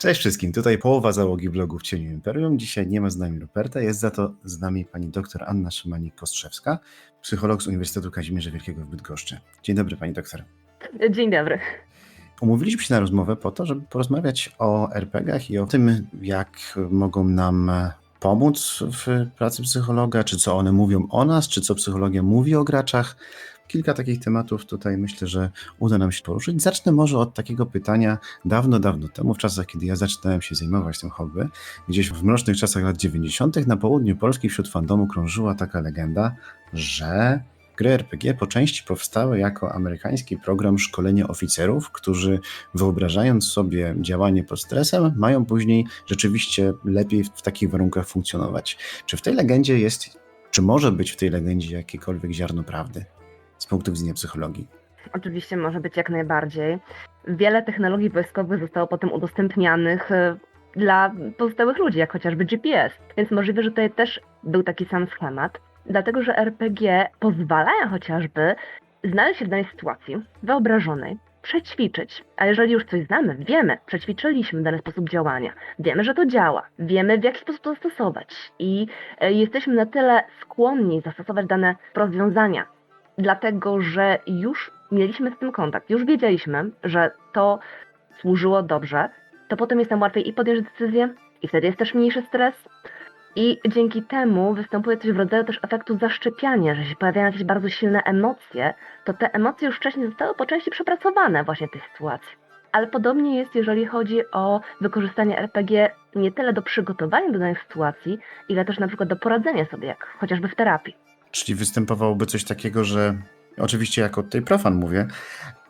Cześć wszystkim, tutaj połowa załogi blogu w Cieniu Imperium. Dzisiaj nie ma z nami Ruperta, jest za to z nami pani doktor Anna Szymanik-Kostrzewska, psycholog z Uniwersytetu Kazimierza Wielkiego w Bydgoszczy. Dzień dobry pani doktor. Dzień dobry. Umówiliśmy się na rozmowę po to, żeby porozmawiać o RPGach i o tym, jak mogą nam pomóc w pracy psychologa, czy co one mówią o nas, czy co psychologia mówi o graczach. Kilka takich tematów tutaj myślę, że uda nam się poruszyć. Zacznę może od takiego pytania dawno, dawno temu, w czasach, kiedy ja zaczynałem się zajmować tym hobby. Gdzieś w mrocznych czasach lat 90. na południu Polski wśród fandomu krążyła taka legenda, że gry RPG po części powstały jako amerykański program szkolenia oficerów, którzy wyobrażając sobie działanie pod stresem, mają później rzeczywiście lepiej w takich warunkach funkcjonować. Czy w tej legendzie jest, czy może być w tej legendzie jakiekolwiek ziarno prawdy z punktu widzenia psychologii? Oczywiście może być jak najbardziej. Wiele technologii wojskowych zostało potem udostępnianych e, dla pozostałych ludzi, jak chociażby GPS, więc możliwe, że tutaj też był taki sam schemat. Dlatego, że RPG pozwalają chociażby znaleźć się w danej sytuacji wyobrażonej, przećwiczyć. A jeżeli już coś znamy, wiemy, przećwiczyliśmy dany sposób działania, wiemy, że to działa, wiemy w jaki sposób to zastosować i e, jesteśmy na tyle skłonni zastosować dane rozwiązania, dlatego że już mieliśmy z tym kontakt, już wiedzieliśmy, że to służyło dobrze, to potem jest nam łatwiej i podjąć decyzję, i wtedy jest też mniejszy stres, i dzięki temu występuje coś w rodzaju też efektu zaszczepiania, że się pojawiają jakieś bardzo silne emocje, to te emocje już wcześniej zostały po części przepracowane właśnie w tej sytuacji. Ale podobnie jest, jeżeli chodzi o wykorzystanie RPG nie tyle do przygotowania do danych sytuacji, ile też na przykład do poradzenia sobie, jak chociażby w terapii. Czyli występowałoby coś takiego, że oczywiście jako tutaj profan mówię,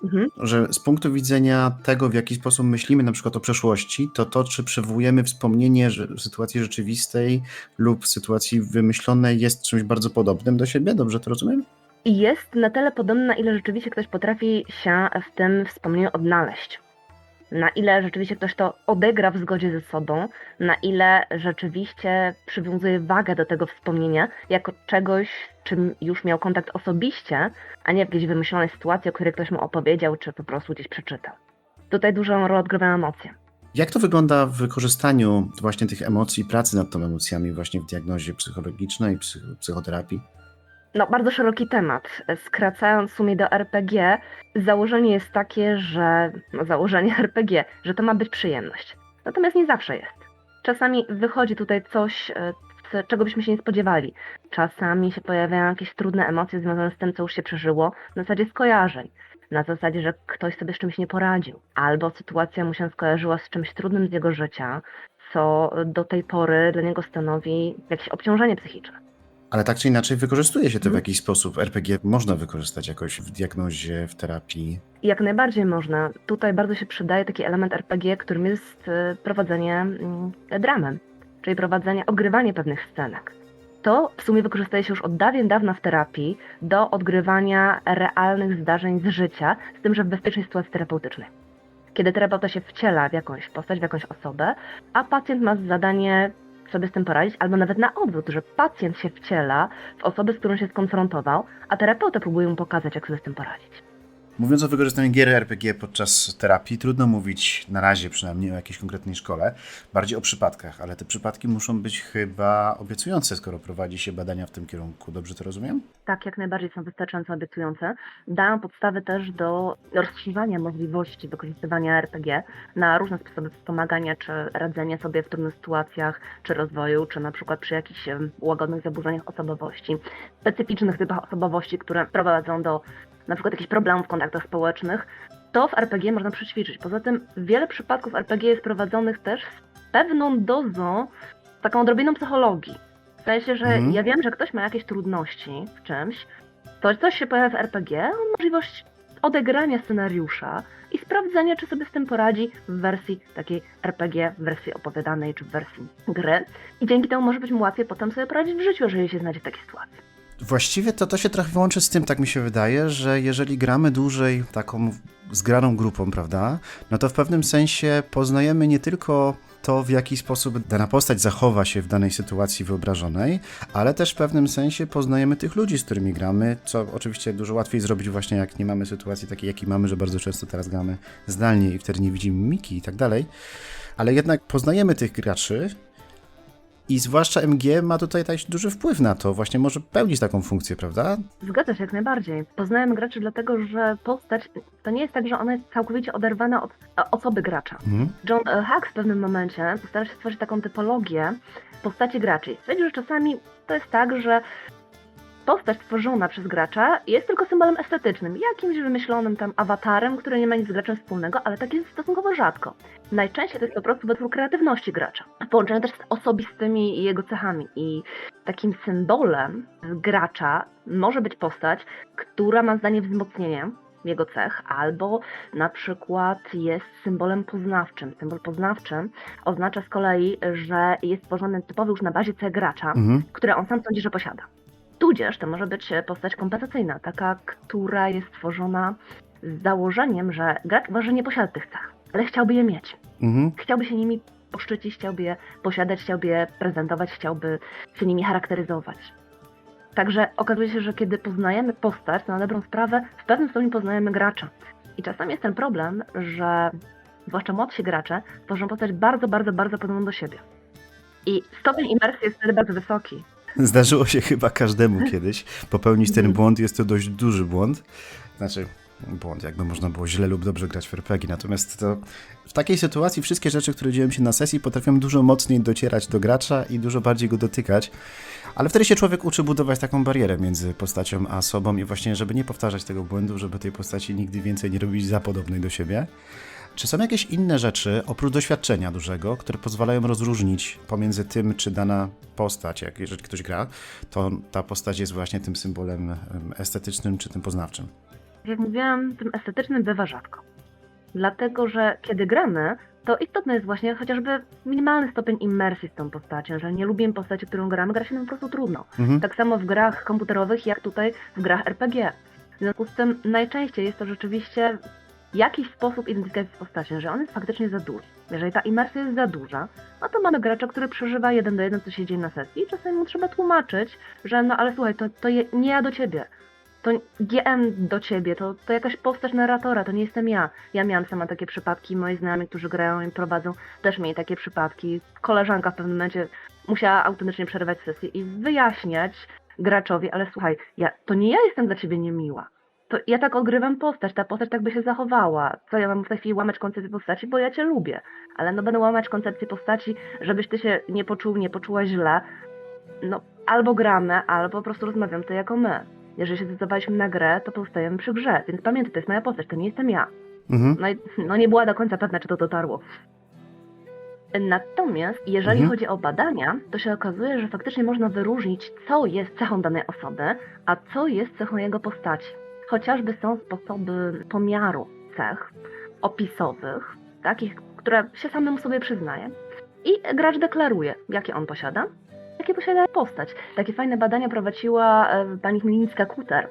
Mhm. że z punktu widzenia tego, w jaki sposób myślimy na przykład o przeszłości, to to, czy przywołujemy wspomnienie że sytuacji rzeczywistej lub sytuacji wymyślonej jest czymś bardzo podobnym do siebie, dobrze to rozumiem? I jest na tyle podobny, na ile rzeczywiście ktoś potrafi się w tym wspomnieniu odnaleźć. Na ile rzeczywiście ktoś to odegra w zgodzie ze sobą, na ile rzeczywiście przywiązuje wagę do tego wspomnienia jako czegoś, czym już miał kontakt osobiście, a nie jakiejś wymyślonej sytuacji, o której ktoś mu opowiedział, czy po prostu gdzieś przeczytał. Tutaj dużą rolę odgrywają emocje. Jak to wygląda w wykorzystaniu właśnie tych emocji, pracy nad tą emocjami właśnie w diagnozie psychologicznej, psych psychoterapii? No, bardzo szeroki temat. Skracając w sumie do RPG, założenie jest takie, że no, założenie RPG, że to ma być przyjemność. Natomiast nie zawsze jest. Czasami wychodzi tutaj coś, e, czego byśmy się nie spodziewali. Czasami się pojawiają jakieś trudne emocje związane z tym, co już się przeżyło, na zasadzie skojarzeń. Na zasadzie, że ktoś sobie z czymś nie poradził, albo sytuacja mu się skojarzyła z czymś trudnym z jego życia, co do tej pory dla niego stanowi jakieś obciążenie psychiczne. Ale tak czy inaczej wykorzystuje się to w Mhm. jakiś sposób. RPG można wykorzystać jakoś w diagnozie, w terapii. Jak najbardziej można. Tutaj bardzo się przydaje taki element RPG, którym jest e, prowadzenie mm, dramy, czyli prowadzenie, ogrywanie pewnych scenek. To w sumie wykorzystuje się już od dawien dawna w terapii do odgrywania realnych zdarzeń z życia, z tym, że w bezpiecznej sytuacji terapeutycznej. Kiedy terapeuta się wciela w jakąś postać, w jakąś osobę, a pacjent ma zadanie sobie z tym poradzić, albo nawet na odwrót, że pacjent się wciela w osobę, z którą się skonfrontował, a terapeuta próbuje mu pokazać, jak sobie z tym poradzić. Mówiąc o wykorzystaniu gier RPG podczas terapii, trudno mówić na razie przynajmniej o jakiejś konkretnej szkole, bardziej o przypadkach, ale te przypadki muszą być chyba obiecujące, skoro prowadzi się badania w tym kierunku. Dobrze to rozumiem? tak jak najbardziej są wystarczająco obiecujące, dają podstawy też do rozszywania możliwości wykorzystywania RPG na różne sposoby wspomagania, czy radzenia sobie w trudnych sytuacjach, czy rozwoju, czy na przykład przy jakichś łagodnych zaburzeniach osobowości, specyficznych typach osobowości, które prowadzą do na przykład jakichś problemów w kontaktach społecznych, to w RPG można przećwiczyć. Poza tym wiele przypadków RPG jest prowadzonych też z pewną dozą, taką odrobiną psychologii. W sensie, że Mhm. ja wiem, że ktoś ma jakieś trudności w czymś, to coś się pojawia w RPG, możliwość odegrania scenariusza i sprawdzenia, czy sobie z tym poradzi w wersji takiej RPG, w wersji opowiadanej czy w wersji gry. I dzięki temu może być mu łatwiej potem sobie poradzić w życiu, jeżeli się znajdzie w takiej sytuacji. Właściwie to to się trochę łączy z tym, tak mi się wydaje, że jeżeli gramy dłużej taką zgraną grupą, prawda, no to w pewnym sensie poznajemy nie tylko to, w jaki sposób dana postać zachowa się w danej sytuacji wyobrażonej, ale też w pewnym sensie poznajemy tych ludzi, z którymi gramy, co oczywiście dużo łatwiej zrobić właśnie jak nie mamy sytuacji takiej, jakiej mamy, że bardzo często teraz gramy zdalnie i wtedy nie widzimy mimiki i tak dalej. ale jednak poznajemy tych graczy i zwłaszcza MG ma tutaj tak duży wpływ na to, właśnie może pełnić taką funkcję, prawda? Zgadza się jak najbardziej. Poznajemy graczy dlatego, że postać to nie jest tak, że ona jest całkowicie oderwana od e, osoby gracza. Mhm. John e, Hack w pewnym momencie starał się stworzyć taką typologię postaci graczy. Stwierdził, że czasami to jest tak, że postać stworzona przez gracza jest tylko symbolem estetycznym, jakimś wymyślonym tam awatarem, który nie ma nic z graczem wspólnego, ale tak jest stosunkowo rzadko. Najczęściej to jest po prostu wytwór kreatywności gracza, połączony też z osobistymi jego cechami. I takim symbolem gracza może być postać, która ma zdanie wzmocnienie jego cech, albo na przykład jest symbolem poznawczym. Symbol poznawczy oznacza z kolei, że jest tworzony typowy już na bazie cech gracza, Mhm. które on sam sądzi, że posiada. Tudzież to może być postać kompensacyjna, taka, która jest tworzona z założeniem, że gracz uważa, że nie posiada tych cech, ale chciałby je mieć. Mhm. Chciałby się nimi poszczycić, chciałby je posiadać, chciałby je prezentować, chciałby się nimi charakteryzować. Także okazuje się, że kiedy poznajemy postać, to na dobrą sprawę w pewnym stopniu poznajemy gracza. I czasami jest ten problem, że zwłaszcza młodsi gracze tworzą postać bardzo, bardzo, bardzo podobną do siebie. I stopień imersji jest wtedy bardzo wysoki. Zdarzyło się chyba każdemu kiedyś popełnić ten Mhm. błąd. Jest to dość duży błąd. Znaczy, błąd, jakby można było źle lub dobrze grać w RPG. Natomiast to w takiej sytuacji wszystkie rzeczy, które dzieją się na sesji, potrafią dużo mocniej docierać do gracza i dużo bardziej go dotykać. Ale wtedy się człowiek uczy budować taką barierę między postacią a sobą i właśnie, żeby nie powtarzać tego błędu, żeby tej postaci nigdy więcej nie robić za podobnej do siebie. Czy są jakieś inne rzeczy, oprócz doświadczenia dużego, które pozwalają rozróżnić pomiędzy tym, czy dana postać, jak jeżeli ktoś gra, to ta postać jest właśnie tym symbolem em, estetycznym czy tym poznawczym? Jak mówiłam, tym estetycznym bywa rzadko. Dlatego, że kiedy gramy, to istotny jest właśnie chociażby minimalny stopień imersji z tą postacią, że nie lubimy postaci, którą gramy, gra się nam po prostu trudno. Mhm. Tak samo w grach komputerowych, jak tutaj w grach RPG. W związku z tym najczęściej jest to rzeczywiście jakiś sposób identyfikacji z postacią, że on jest faktycznie za duży. Jeżeli ta imersja jest za duża, no to mamy gracza, który przeżywa jeden do jeden, co się dzieje na sesji i czasami mu trzeba tłumaczyć, że no ale słuchaj, to, to je, nie ja do ciebie. To GM do ciebie, to, to jakaś postać narratora, to nie jestem ja. Ja miałam sama takie przypadki, moi znajomi, którzy grają i prowadzą, też mieli takie przypadki. Koleżanka w pewnym momencie musiała autentycznie przerwać sesję i wyjaśniać graczowi, ale słuchaj, ja, to nie ja jestem dla ciebie niemiła. Ja tak odgrywam postać, ta postać tak by się zachowała. Co ja mam w tej chwili łamać koncepcję postaci, bo ja cię lubię. Ale no będę łamać koncepcję postaci, żebyś ty się nie poczuł, nie poczuła źle. No, albo gramy, albo po prostu rozmawiam to jako my. Jeżeli się zdecydowaliśmy na grę, to pozostajemy przy grze. Więc pamiętaj, to jest moja postać, to nie jestem ja. Mhm. No, i, no nie była do końca pewna, czy to dotarło. Natomiast jeżeli Mhm. chodzi o badania, to się okazuje, że faktycznie można wyróżnić, co jest cechą danej osoby, a co jest cechą jego postaci. Chociażby są sposoby pomiaru cech opisowych, takich, które się samemu sobie przyznaje. I gracz deklaruje, jakie on posiada, jakie posiada postać. Takie fajne badania prowadziła e, pani Chmielnicka-Kuter.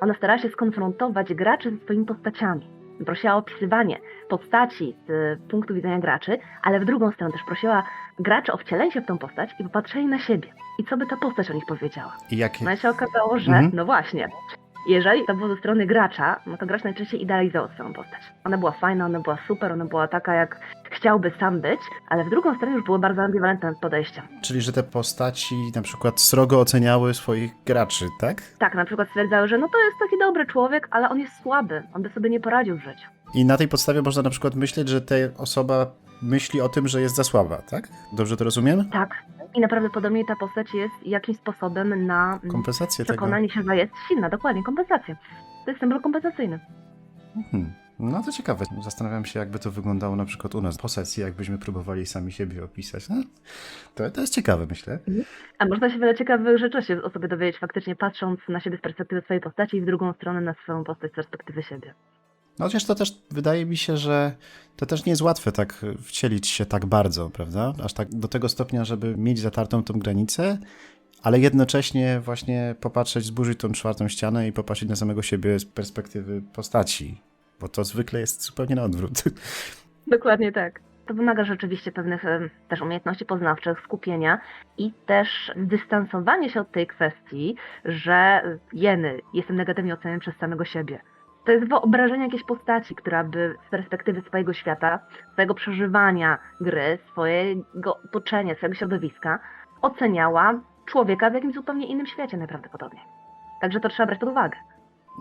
Ona starała się skonfrontować graczy ze swoimi postaciami. Prosiła o opisywanie postaci z punktu widzenia graczy, ale w drugą stronę też prosiła graczy o wcielenie się w tą postać i popatrzenie na siebie. I co by ta postać o nich powiedziała. I jakie... No i się okazało, że Mhm. no właśnie, jeżeli to było ze strony gracza, no to gracz najczęściej idealizował swoją postać. Ona była fajna, ona była super, ona była taka, jak chciałby sam być, ale w drugą stronę już było bardzo ambiwalentne podejście. Czyli, że te postaci na przykład srogo oceniały swoich graczy, tak? Tak, na przykład stwierdzały, że no to jest taki dobry człowiek, ale on jest słaby, on by sobie nie poradził w życiu. I na tej podstawie można na przykład myśleć, że ta osoba myśli o tym, że jest za słaba, tak? Dobrze to rozumiem? Tak. I naprawdę ta postać jest jakimś sposobem na mm, Kompensację tego. przekonanie się, że jest silna, dokładnie, kompensację. To jest symbol kompensacyjny. Mhm. No to ciekawe. Zastanawiam się, jakby to wyglądało na przykład u nas po sesji, jakbyśmy próbowali sami siebie opisać. No, to, to jest ciekawe, myślę. A można się wiele ciekawych rzeczy się o sobie dowiedzieć, faktycznie patrząc na siebie z perspektywy swojej postaci i w drugą stronę na swoją postać z perspektywy siebie. No chociaż to też wydaje mi się, że to też nie jest łatwe tak wcielić się tak bardzo, prawda? Aż tak do tego stopnia, żeby mieć zatartą tą granicę, ale jednocześnie właśnie popatrzeć, zburzyć tą czwartą ścianę i popatrzeć na samego siebie z perspektywy postaci, bo to zwykle jest zupełnie na odwrót. Dokładnie tak. To wymaga rzeczywiście pewnych też umiejętności poznawczych, skupienia i też dystansowanie się od tej kwestii, że jeny, jestem negatywnie oceniany przez samego siebie. To jest wyobrażenie jakiejś postaci, która by z perspektywy swojego świata, swojego przeżywania gry, swojego otoczenia, swojego środowiska oceniała człowieka w jakimś zupełnie innym świecie najprawdopodobniej. Także to trzeba brać pod uwagę.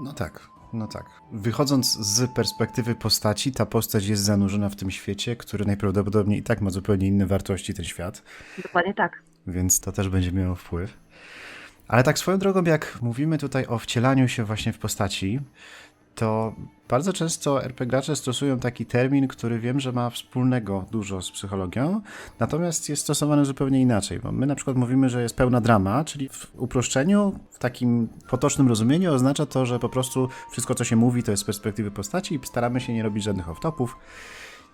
No tak, no tak. Wychodząc z perspektywy postaci, ta postać jest zanurzona w tym świecie, który najprawdopodobniej i tak ma zupełnie inne wartości, ten świat, Dokładnie tak. więc to też będzie miało wpływ. Ale tak swoją drogą, jak mówimy tutaj o wcielaniu się właśnie w postaci, to bardzo często RPG gracze stosują taki termin, który wiem, że ma wspólnego dużo z psychologią, natomiast jest stosowany zupełnie inaczej, bo my na przykład mówimy, że jest pełna drama, czyli w uproszczeniu, w takim potocznym rozumieniu oznacza to, że po prostu wszystko, co się mówi, to jest z perspektywy postaci i staramy się nie robić żadnych off-topów,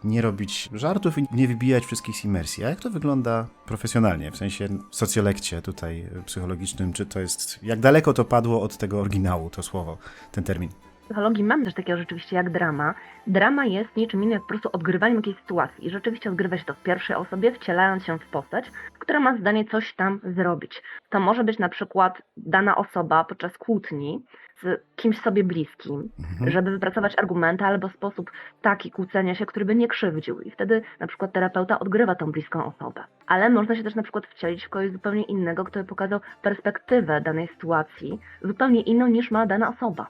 nie robić żartów i nie wybijać wszystkich z imersji. A jak to wygląda profesjonalnie, w sensie socjolekcie tutaj psychologicznym? Czy to jest, jak daleko to padło od tego oryginału, to słowo, ten termin? Psychologii mamy coś takiego rzeczywiście jak drama. Drama jest niczym innym jak po prostu odgrywaniem jakiejś sytuacji. I rzeczywiście odgrywa się to w pierwszej osobie, wcielając się w postać, która ma zdanie coś tam zrobić. To może być na przykład dana osoba podczas kłótni z kimś sobie bliskim, Mhm. żeby wypracować argumenty albo sposób taki kłócenia się, który by nie krzywdził. I wtedy na przykład terapeuta odgrywa tą bliską osobę. Ale można się też na przykład wcielić w kogoś zupełnie innego, kto by pokazał perspektywę danej sytuacji, zupełnie inną niż ma dana osoba.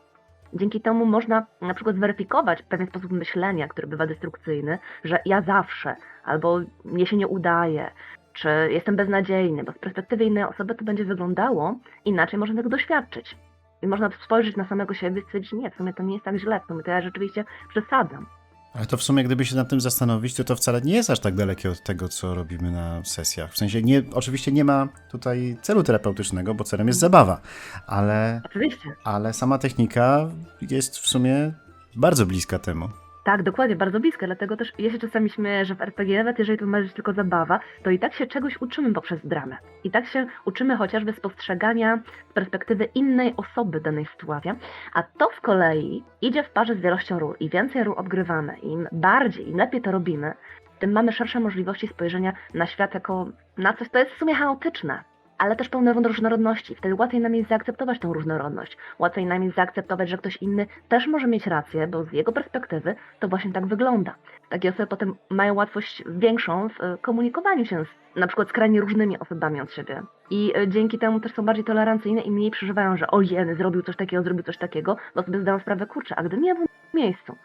Dzięki temu można na przykład zweryfikować pewien sposób myślenia, który bywa destrukcyjny, że ja zawsze, albo mnie się nie udaje, czy jestem beznadziejny, bo z perspektywy innej osoby to będzie wyglądało inaczej, można tego doświadczyć. I można spojrzeć na samego siebie i stwierdzić, nie, w sumie to nie jest tak źle, w sumie to ja rzeczywiście przesadzam. Ale to w sumie, gdyby się nad tym zastanowić, to to wcale nie jest aż tak dalekie od tego, co robimy na sesjach. W sensie, nie, oczywiście nie ma tutaj celu terapeutycznego, bo celem jest zabawa, ale, Oczywiście. ale sama technika jest w sumie bardzo bliska temu. Tak, dokładnie, bardzo blisko, dlatego też ja się czasami śmieję, że w RPG, nawet jeżeli to ma być tylko zabawa, to i tak się czegoś uczymy poprzez dramę. I tak się uczymy chociażby spostrzegania z perspektywy innej osoby danej sytuacji, a to z kolei idzie w parze z wielością ról. I więcej ról odgrywamy, im bardziej, im lepiej to robimy, tym mamy szersze możliwości spojrzenia na świat jako na coś, co jest w sumie chaotyczne, ale też pełne różnorodności. Wtedy łatwiej nam jest zaakceptować tą różnorodność. Łatwiej nam jest zaakceptować, że ktoś inny też może mieć rację, bo z jego perspektywy to właśnie tak wygląda. Takie osoby potem mają łatwość większą w e, komunikowaniu się z na przykład skrajnie różnymi osobami od siebie. I e, dzięki temu też są bardziej tolerancyjne i mniej przeżywają, że o jeny, zrobił coś takiego, zrobił coś takiego, bo sobie zdają sprawę, kurczę, a gdybym ja był w miejscu,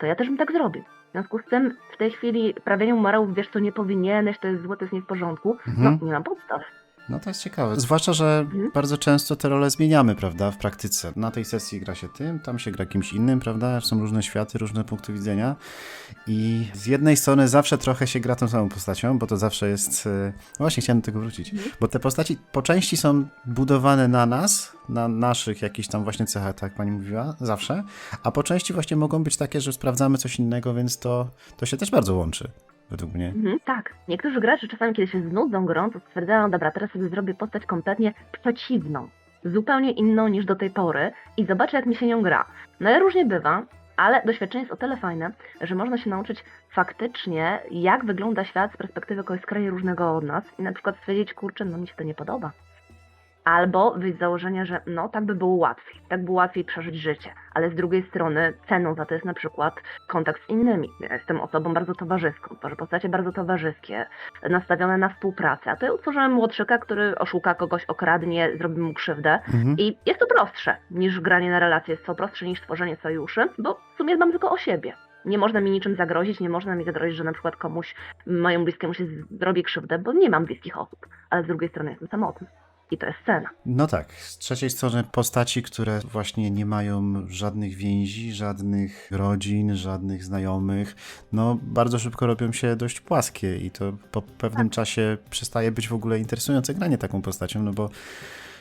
to ja też bym tak zrobił. W związku z tym w tej chwili prawieniu morałów, wiesz co, nie powinieneś, to jest złe, to jest nie w porządku, Mhm. no nie mam podstaw. No to jest ciekawe. Zwłaszcza, że Mhm. bardzo często te role zmieniamy, prawda, w praktyce. Na tej sesji gra się tym, tam się gra kimś innym, prawda? Są różne światy, różne punkty widzenia. I z jednej strony zawsze trochę się gra tą samą postacią, bo to zawsze jest. e, No właśnie, chciałem do tego wrócić. Mhm. Bo te postaci po części są budowane na nas, na naszych jakichś tam właśnie cechach, tak jak pani mówiła, zawsze. A po części właśnie mogą być takie, że sprawdzamy coś innego, więc to, to się też bardzo łączy, według mnie. Mhm, tak. Niektórzy gracze czasami, kiedy się znudzą grą, to stwierdzają, dobra, teraz sobie zrobię postać kompletnie przeciwną. Zupełnie inną niż do tej pory i zobaczę, jak mi się nią gra. No i różnie bywa, ale doświadczenie jest o tyle fajne, że można się nauczyć faktycznie, jak wygląda świat z perspektywy kogoś skrajnie różnego od nas i na przykład stwierdzić, kurczę, no mi się to nie podoba. Albo wyjść z założenia, że no tak by było łatwiej, tak było łatwiej przeżyć życie, ale z drugiej strony ceną za to jest na przykład kontakt z innymi. Ja jestem osobą bardzo towarzyską, tworzę postacie bardzo towarzyskie, nastawione na współpracę, a to ja utworzyłem młodszyka, który oszuka kogoś, okradnie, zrobi mu krzywdę Mhm. i jest to prostsze niż granie na relacje, jest to prostsze niż tworzenie sojuszy, bo w sumie dbam tylko o siebie. Nie można mi niczym zagrozić, nie można mi zagrozić, że na przykład komuś, mojemu bliskiemu się zrobi krzywdę, bo nie mam bliskich osób, ale z drugiej strony jestem samotny. I to jest cena. No tak, z trzeciej strony postaci, które właśnie nie mają żadnych więzi, żadnych rodzin, żadnych znajomych, no bardzo szybko robią się dość płaskie i to po pewnym czasie przestaje być w ogóle interesujące granie taką postacią, no bo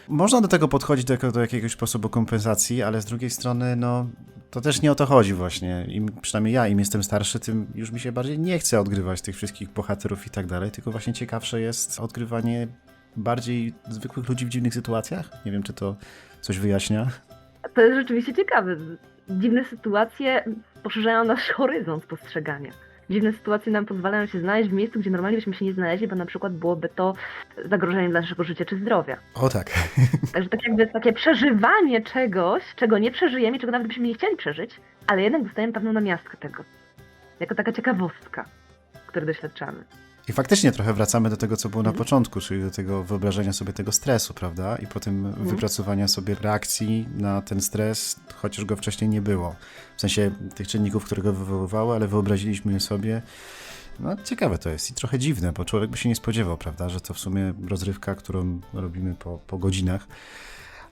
można do tego podchodzić do, do jakiegoś sposobu kompensacji, ale z drugiej strony, no to też nie o to chodzi właśnie. Im, przynajmniej ja, im jestem starszy, tym już mi się bardziej nie chce odgrywać tych wszystkich bohaterów i tak dalej, tylko właśnie ciekawsze jest odgrywanie bardziej zwykłych ludzi w dziwnych sytuacjach. Nie wiem, czy to coś wyjaśnia. To jest rzeczywiście ciekawe. Dziwne sytuacje poszerzają nasz horyzont postrzegania. dziwne sytuacje nam pozwalają się znaleźć w miejscu, gdzie normalnie byśmy się nie znaleźli, bo na przykład byłoby to zagrożeniem dla naszego życia czy zdrowia. O tak. Także tak jakby takie przeżywanie czegoś, czego nie przeżyjemy, czego nawet byśmy nie chcieli przeżyć, ale jednak dostajemy pewną namiastkę tego. Jako taka ciekawostka, której doświadczamy. I faktycznie trochę wracamy do tego, co było na Mhm. początku, czyli do tego wyobrażenia sobie tego stresu, prawda? I potem wypracowania sobie reakcji na ten stres, chociaż go wcześniej nie było. W sensie tych czynników, które go wywoływały, ale wyobraziliśmy je sobie. No ciekawe to jest i trochę dziwne, bo człowiek by się nie spodziewał, prawda, że to w sumie rozrywka, którą robimy po, po godzinach,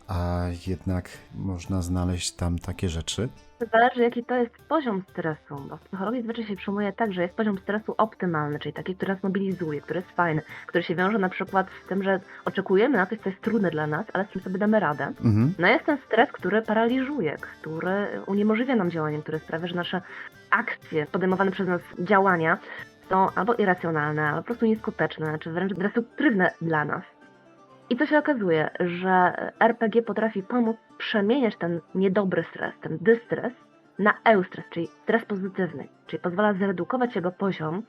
a jednak można znaleźć tam takie rzeczy. Zależy, jaki to jest poziom stresu, bo w psychologii zazwyczaj się przyjmuje tak, że jest poziom stresu optymalny, czyli taki, który nas mobilizuje, który jest fajny, który się wiąże na przykład z tym, że oczekujemy na coś, co jest trudne dla nas, ale z czym sobie damy radę. Mhm. No jest ten stres, który paraliżuje, który uniemożliwia nam działanie, który sprawia, że nasze akcje, podejmowane przez nas działania są albo irracjonalne, albo po prostu nieskuteczne, czy wręcz destruktywne dla nas. I co się okazuje, że RPG potrafi pomóc przemieniać ten niedobry stres, ten dystres na eustres, czyli stres pozytywny, czyli pozwala zredukować jego poziom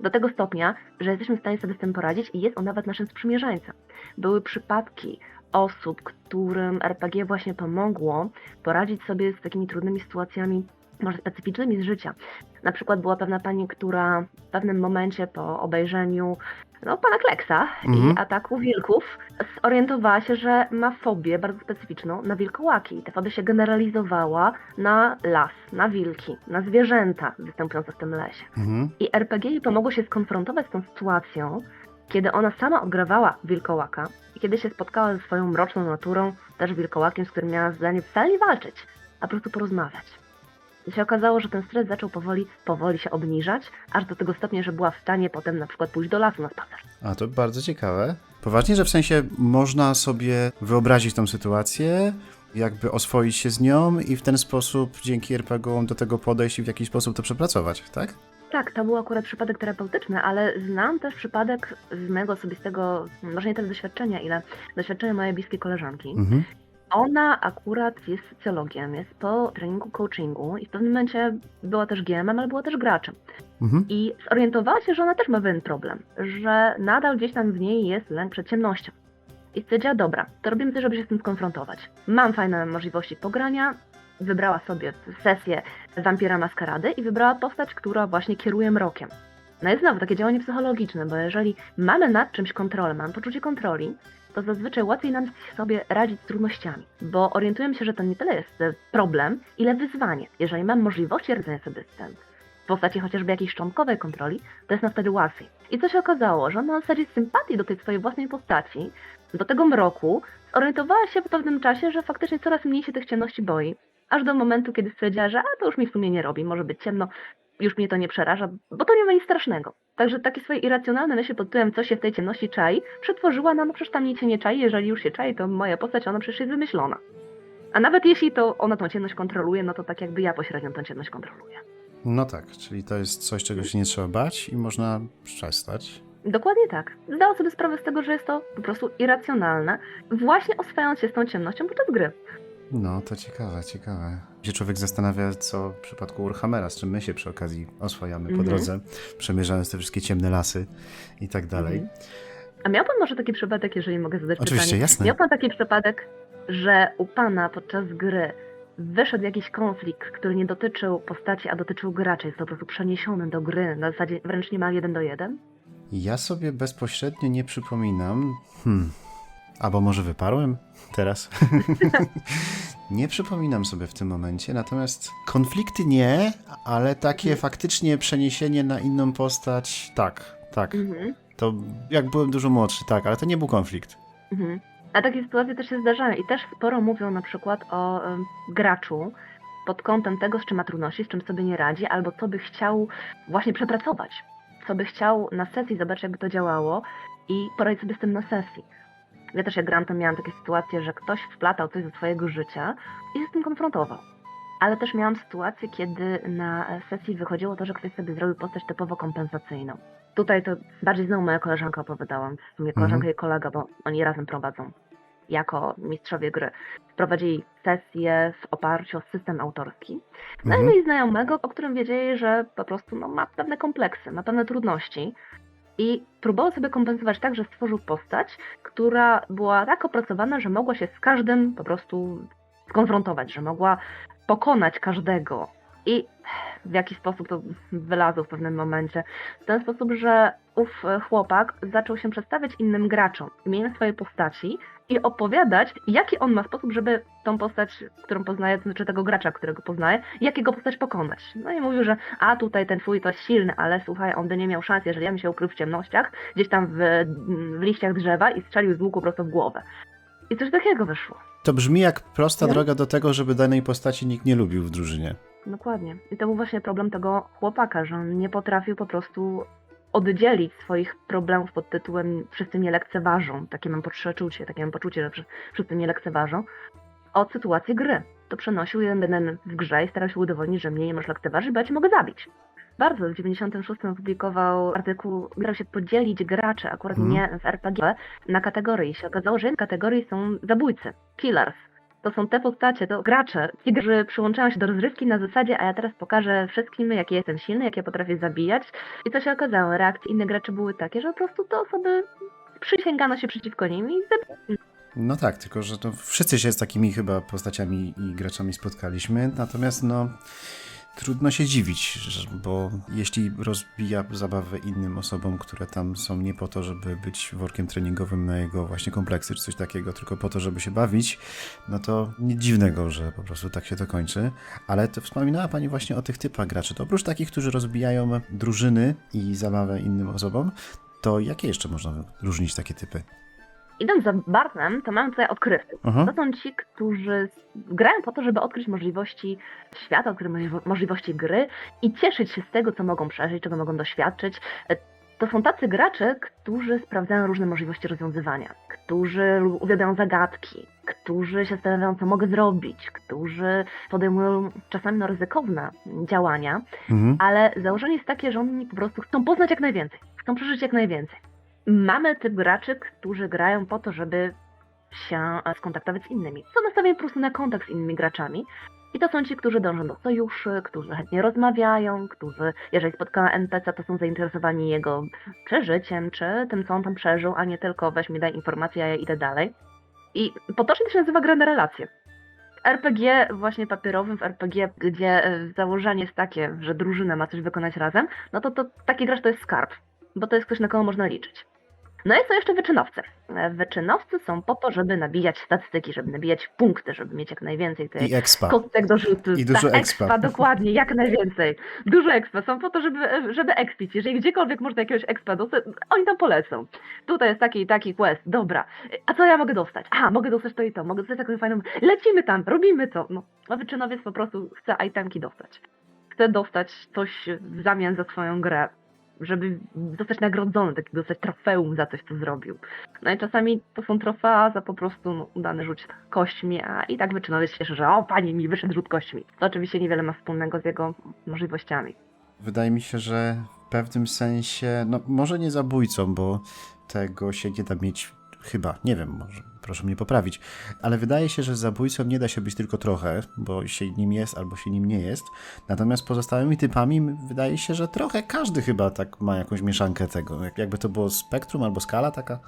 do tego stopnia, że jesteśmy w stanie sobie z tym poradzić i jest on nawet naszym sprzymierzeńcem. Były przypadki osób, którym RPG właśnie pomogło poradzić sobie z takimi trudnymi sytuacjami, może specyficznymi z życia. Na przykład była pewna pani, która w pewnym momencie po obejrzeniu no, pana Kleksa Mhm. i ataku wilków zorientowała się, że ma fobię bardzo specyficzną na wilkołaki. I ta fobia się generalizowała na las, na wilki, na zwierzęta występujące w tym lesie. Mhm. I RPG jej pomogło się skonfrontować z tą sytuacją, kiedy ona sama odgrywała wilkołaka i kiedy się spotkała ze swoją mroczną naturą, też wilkołakiem, z którym miała zdanie wcale nie walczyć, a po prostu porozmawiać. I się okazało, że ten stres zaczął powoli, powoli się obniżać, aż do tego stopnia, że była w stanie potem na przykład pójść do lasu na spacer. A to bardzo ciekawe. Poważnie, że w sensie można sobie wyobrazić tą sytuację, jakby oswoić się z nią i w ten sposób dzięki RPG-om do tego podejść i w jakiś sposób to przepracować, tak? Tak, to był akurat przypadek terapeutyczny, ale znam też przypadek z mojego osobistego, może nie tyle doświadczenia, ile doświadczenia mojej bliskiej koleżanki. Mhm. Ona akurat jest socjologiem, jest po treningu coachingu i w pewnym momencie była też GM-em, ale była też graczem. Mhm. I zorientowała się, że ona też ma pewien problem, że nadal gdzieś tam w niej jest lęk przed ciemnością. I stwierdziła, dobra, to robimy coś, żeby się z tym skonfrontować. Mam fajne możliwości pogrania, wybrała sobie sesję Wampira Maskarady i wybrała postać, która właśnie kieruje mrokiem. No i znowu takie działanie psychologiczne, bo jeżeli mamy nad czymś kontrolę, mamy poczucie kontroli, to zazwyczaj łatwiej nam sobie radzić z trudnościami, bo orientujemy się, że to nie tyle jest e, problem, ile wyzwanie. Jeżeli mam możliwości radzenia sobie z tym, w postaci chociażby jakiejś szczątkowej kontroli, to jest nam wtedy łatwiej. I co się okazało, że ona na zasadzie sympatii do tej swojej własnej postaci, do tego mroku, zorientowała się po pewnym czasie, że faktycznie coraz mniej się tych ciemności boi, aż do momentu, kiedy stwierdziła, że a to już mi w sumie nie robi, może być ciemno, już mnie to nie przeraża, bo to nie ma nic strasznego. Także takie swoje irracjonalne myśli pod tytułem, co się w tej ciemności czai, przetworzyła na, no przecież tam nic się nie czai, jeżeli już się czai, to moja postać, ona przecież jest wymyślona. A nawet jeśli to ona tą ciemność kontroluje, no to tak jakby ja pośrednio tą ciemność kontroluję. No tak, czyli to jest coś, czego się nie trzeba bać i można przestać. Dokładnie tak. Zdałam sobie sprawę z tego, że jest to po prostu irracjonalne, właśnie oswajając się z tą ciemnością podczas gry. No, to ciekawe, ciekawe. Się człowiek zastanawia, co w przypadku Warhammera, z czym my się przy okazji oswajamy po Mhm. drodze, przemierzając te wszystkie ciemne lasy i tak dalej. Mhm. A miał pan może taki przypadek, jeżeli mogę zadać Oczywiście, pytanie? jasne. Miał pan taki przypadek, że u pana podczas gry wyszedł jakiś konflikt, który nie dotyczył postaci, a dotyczył graczy. Jest to po prostu przeniesiony do gry na zasadzie wręcz niemal jeden do jeden? Ja sobie bezpośrednio nie przypominam. Hmm. Albo może wyparłem teraz? nie przypominam sobie w tym momencie, natomiast konflikty nie, ale takie Mhm. faktycznie przeniesienie na inną postać, tak, tak. Mhm. To jak byłem dużo młodszy, tak, ale to nie był konflikt. Mhm. A takie sytuacje też się zdarzają i też sporo mówią na przykład o em, graczu pod kątem tego, z czym ma trudności, z czym sobie nie radzi, albo co by chciał właśnie przepracować. Co by chciał na sesji zobaczyć, jakby to działało i poradzić sobie z tym na sesji. Ja też jak gram, to miałam takie sytuacje, że ktoś wplatał coś ze swojego życia i się z tym konfrontował. Ale też miałam sytuację, kiedy na sesji wychodziło to, że ktoś sobie zrobił postać typowo kompensacyjną. Tutaj to bardziej znowu moja koleżanka opowiadałam, w sumie koleżanka i kolega, bo oni razem prowadzą. jako mistrzowie gry. Prowadzili sesje w oparciu o system autorski. No i Mhm. mieli znajomego, o którym wiedzieli, że po prostu no, ma pewne kompleksy, ma pewne trudności. I próbował sobie kompensować tak, że stworzył postać, która była tak opracowana, że mogła się z każdym po prostu skonfrontować, że mogła pokonać każdego. I w jaki sposób to wylazło w pewnym momencie? W ten sposób, że ów chłopak zaczął się przedstawiać innym graczom imieniem swojej postaci i opowiadać, jaki on ma sposób, żeby tą postać, którą poznaje, to znaczy tego gracza, którego poznaje, jakiego postać pokonać. No i mówił, że a tutaj ten twój to jest silny, ale słuchaj, on by nie miał szans, jeżeli ja bym się ukrył w ciemnościach, gdzieś tam w, w liściach drzewa i strzelił z łuku prosto w głowę. I coś takiego wyszło. To brzmi jak prosta No. droga do tego, żeby danej postaci nikt nie lubił w drużynie. Dokładnie. I to był właśnie problem tego chłopaka, że on nie potrafił po prostu oddzielić swoich problemów pod tytułem wszyscy mnie lekceważą, takie mam poczucie, takie mam poczucie, że wszy- wszyscy mnie lekceważą, od sytuacji gry. To przenosił jeden jeden w grze i starał się udowodnić, że mnie nie możesz lekceważyć, bo ja cię mogę zabić. Bardzo w 96 opublikował artykuł, starał się podzielić gracze, akurat Mhm. nie w RPG, na kategorie. I się okazało, że kategorii są zabójcy, killers. To są te postacie, to gracze, ci, którzy przyłączają się do rozrywki na zasadzie, a ja teraz pokażę wszystkim, jaki jestem silny, jak ja potrafię zabijać. I co się okazało? Reakcje innych graczy były takie, że po prostu te osoby przysięgano się przeciwko nim i zabili. No tak, tylko że to wszyscy się z takimi chyba postaciami i graczami spotkaliśmy, natomiast no trudno się dziwić, bo jeśli rozbija zabawę innym osobom, które tam są nie po to, żeby być workiem treningowym na jego właśnie kompleksy czy coś takiego, tylko po to, żeby się bawić, no to nic dziwnego, że po prostu tak się to kończy. Ale to wspominała Pani właśnie o tych typach graczy. To oprócz takich, którzy rozbijają drużyny i zabawę innym osobom, to jakie jeszcze można różnić takie typy? Idąc za Bartnem, to mamy tutaj odkrywców. Aha. To są ci, którzy grają po to, żeby odkryć możliwości świata, odkryć możliwo- możliwości gry i cieszyć się z tego, co mogą przeżyć, czego mogą doświadczyć. E, To są tacy gracze, którzy sprawdzają różne możliwości rozwiązywania, którzy uwielbiają zagadki, którzy się zastanawiają, co mogę zrobić, którzy podejmują czasami no, ryzykowne działania, Mhm. ale założenie jest takie, że oni po prostu chcą poznać jak najwięcej, chcą przeżyć jak najwięcej. Mamy typ graczy, którzy grają po to, żeby się e, skontaktować z innymi. Są nastawieni po prostu na kontakt z innymi graczami. I to są ci, którzy dążą do sojuszy, którzy chętnie rozmawiają, którzy, jeżeli spotkają NPC, to są zainteresowani jego przeżyciem, czy tym, co on tam przeżył, a nie tylko weź mi daj informację, a ja idę dalej. I potocznie to się nazywa gra na relacje. W RPG właśnie papierowym, w RPG, gdzie e, założenie jest takie, że drużyna ma coś wykonać razem, no to, to taki gracz to jest skarb, bo to jest ktoś, na kogo można liczyć. No i są jeszcze wyczynowcy. E, Wyczynowcy są po to, żeby nabijać statystyki, żeby nabijać punkty, żeby mieć jak najwięcej tych I expa. kostek do rzutu. I dużo tak, expa. dokładnie, jak najwięcej. Dużo expa. Są po to, żeby, żeby expić. Jeżeli gdziekolwiek można jakiegoś expa dostać, oni tam polecą. Tutaj jest taki i taki quest, dobra. A co ja mogę dostać? Aha, mogę dostać to i to, mogę dostać taką fajną... Lecimy tam, robimy to. No, a wyczynowiec po prostu chce itemki dostać. Chce dostać coś w zamian za swoją grę. Żeby zostać nagrodzony, taki dostać trofeum za coś, co zrobił. No i czasami to są trofea za po prostu no, udany rzut kośćmi, a i tak wyczynowiec się że o, panie mi wyszedł rzut kośćmi. To oczywiście niewiele ma wspólnego z jego możliwościami. Wydaje mi się, że w pewnym sensie, no może nie zabójcą, bo tego się nie da mieć chyba, nie wiem, może proszę mnie poprawić, ale wydaje się, że zabójcą nie da się być tylko trochę, bo się nim jest albo się nim nie jest. Natomiast pozostałymi typami wydaje się, że trochę każdy chyba tak ma jakąś mieszankę tego. Jak- Jakby to było spektrum albo skala taka.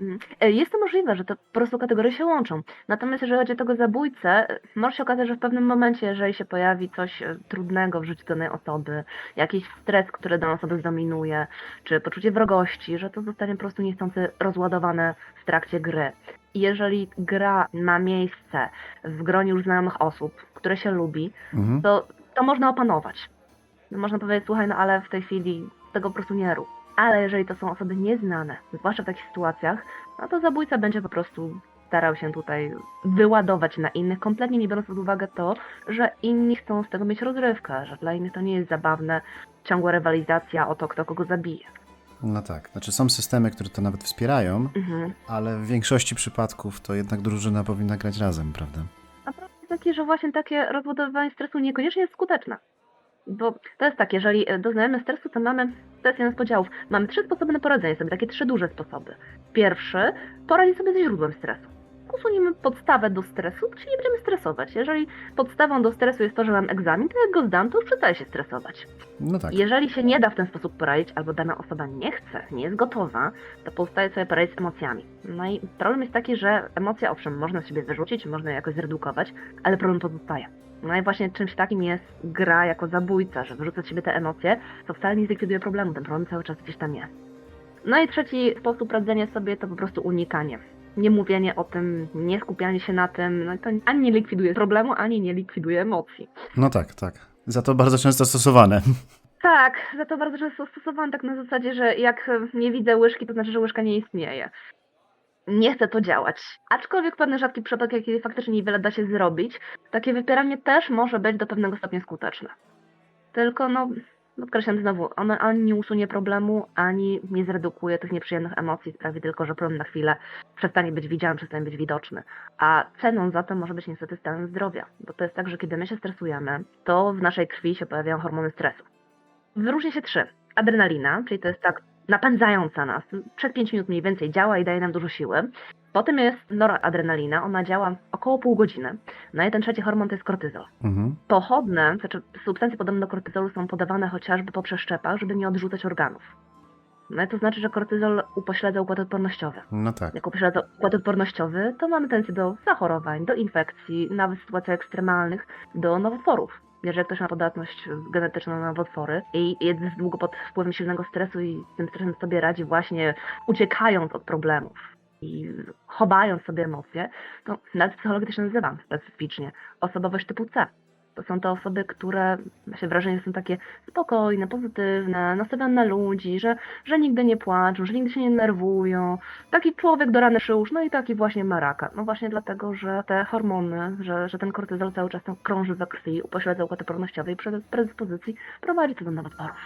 Mhm. E, Jest to możliwe, że to po prostu kategorie się łączą. Natomiast jeżeli chodzi o tego zabójcę, może się okazać, że w pewnym momencie, jeżeli się pojawi coś e, trudnego w życiu danej osoby, jakiś stres, który daną osobę zdominuje, czy poczucie wrogości, że to zostanie po prostu niechcący rozładowane w trakcie gry. I jeżeli gra ma miejsce w gronie już znajomych osób, które się lubi, Mhm. to, to można opanować. No, można powiedzieć, słuchaj, no ale w tej chwili tego po prostu nie rób. Ale jeżeli to są osoby nieznane, zwłaszcza w takich sytuacjach, no to zabójca będzie po prostu starał się tutaj wyładować na innych, kompletnie nie biorąc pod uwagę to, że inni chcą z tego mieć rozrywkę, że dla innych to nie jest zabawne, ciągła rywalizacja o to, kto kogo zabije. No tak, znaczy są systemy, które to nawet wspierają, Mhm. ale w większości przypadków to jednak drużyna powinna grać razem, prawda? A problem jest taki, że właśnie takie rozładowywanie stresu niekoniecznie jest skuteczne. Bo to jest tak, jeżeli e, doznajemy stresu, to mamy, to jest jeden z podziałów, mamy trzy sposoby na poradzenie sobie, takie trzy duże sposoby. Pierwszy, poradzić sobie ze źródłem stresu. usunimy podstawę do stresu, to się nie będziemy stresować. Jeżeli podstawą do stresu jest to, że mam egzamin, to jak go zdam, to już przestaję się stresować. No tak. Jeżeli się nie da w ten sposób poradzić, albo dana osoba nie chce, nie jest gotowa, to pozostaje sobie poradzić z emocjami. No i problem jest taki, że emocje, owszem, można z siebie wyrzucić, można je jakoś zredukować, ale problem pozostaje. No i właśnie czymś takim jest gra jako zabójca, że wyrzuca z siebie te emocje, to wcale nie zlikwiduje problemu, ten problem cały czas gdzieś tam jest. No i trzeci sposób radzenia sobie to po prostu unikanie. Nie mówienie o tym, nie skupianie się na tym, no i to ani nie likwiduje problemu, ani nie likwiduje emocji. No tak, tak. Za to bardzo często stosowane. Tak, za to bardzo często stosowałam tak na zasadzie, że jak nie widzę łyżki, to znaczy, że łyżka nie istnieje. Nie chce to działać. Aczkolwiek w pewnych rzadkich przypadkach, kiedy faktycznie niewiele da się zrobić, takie wypieranie też może być do pewnego stopnia skuteczne. Tylko, no, podkreślam znowu, ono ani nie usunie problemu, ani nie zredukuje tych nieprzyjemnych emocji, sprawi tylko, że problem na chwilę przestanie być widzialny, przestanie być widoczny. A ceną za to może być niestety stan zdrowia, bo to jest tak, że kiedy my się stresujemy, to w naszej krwi się pojawiają hormony stresu. Wyróżnia się trzy. Adrenalina, czyli to jest tak napędzająca nas. Przez 5 minut mniej więcej działa i daje nam dużo siły. Potem jest noradrenalina, ona działa około pół godziny. No i ten trzeci hormon to jest kortyzol. Mhm. Pochodne, znaczy substancje podobne do kortyzolu są podawane chociażby po przeszczepach, żeby nie odrzucać organów. No i to znaczy, że kortyzol upośledza układ odpornościowy. No tak. Jak upośledza układ odpornościowy, to mamy tendencję do zachorowań, do infekcji, nawet w sytuacjach ekstremalnych, do nowotworów. Jeżeli ktoś ma podatność genetyczną na nowotwory i jest długo pod wpływem silnego stresu i tym stresem sobie radzi właśnie uciekając od problemów i chowając sobie emocje, to nawet w psychologii to się nazywa specyficznie. Osobowość typu C. To są te osoby, które, ma się wrażenie, że są takie spokojne, pozytywne, nastawione na ludzi, że, że nigdy nie płaczą, że nigdy się nie nerwują. Taki człowiek do rany przyłóż, no i taki właśnie maraka. No właśnie dlatego, że te hormony, że, że ten kortyzol cały czas tam krąży we krwi, upośledza układ odpornościowy i predyspozycji prowadzi to do nowotworów.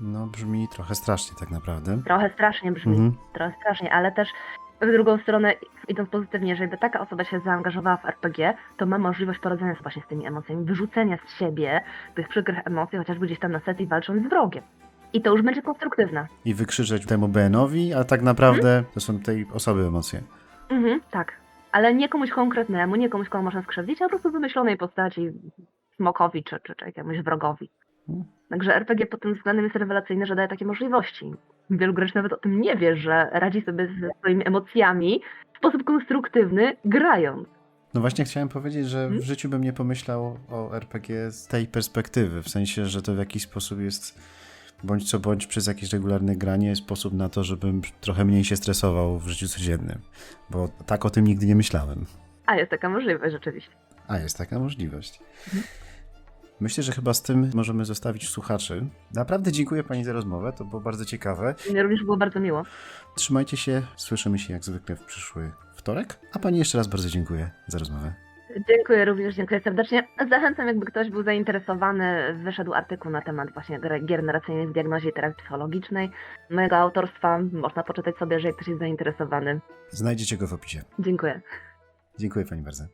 No brzmi trochę strasznie tak naprawdę. Trochę strasznie brzmi, Mhm. trochę strasznie, ale też w drugą stronę, idąc pozytywnie, jeżeli taka osoba się zaangażowała w RPG, to ma możliwość poradzenia sobie właśnie z tymi emocjami, wyrzucenia z siebie tych przykrych emocji, chociażby gdzieś tam na sesji walcząc z wrogiem. I to już będzie konstruktywne. I wykrzyczeć temu BN-owi, a tak naprawdę to są tej osoby emocje. Mhm, tak. Ale nie komuś konkretnemu, nie komuś, komu można skrzywdzić, a po prostu wymyślonej postaci smokowi czy, czy, czy jakiemuś wrogowi. Mhm. Także RPG pod tym względem jest rewelacyjny, że daje takie możliwości. Wielu graczy nawet o tym nie wie, że radzi sobie ze swoimi emocjami w sposób konstruktywny, grając. No właśnie chciałem powiedzieć, że w Mhm. życiu bym nie pomyślał o RPG z tej perspektywy, w sensie, że to w jakiś sposób jest bądź co bądź przez jakieś regularne granie sposób na to, żebym trochę mniej się stresował w życiu codziennym, bo tak o tym nigdy nie myślałem. A jest taka możliwość rzeczywiście. A jest taka możliwość. Myślę, że chyba z tym możemy zostawić słuchaczy. Naprawdę dziękuję Pani za rozmowę, to było bardzo ciekawe. Mnie również było bardzo miło. Trzymajcie się, słyszymy się jak zwykle w przyszły wtorek, a Pani jeszcze raz bardzo dziękuję za rozmowę. Dziękuję również, dziękuję serdecznie. Zachęcam, jakby ktoś był zainteresowany, wyszedł artykuł na temat właśnie gier- narracyjnych w diagnozie i terapii psychologicznej. Mojego autorstwa można poczytać sobie, jeżeli ktoś jest zainteresowany. Znajdziecie go w opisie. Dziękuję. Dziękuję Pani bardzo.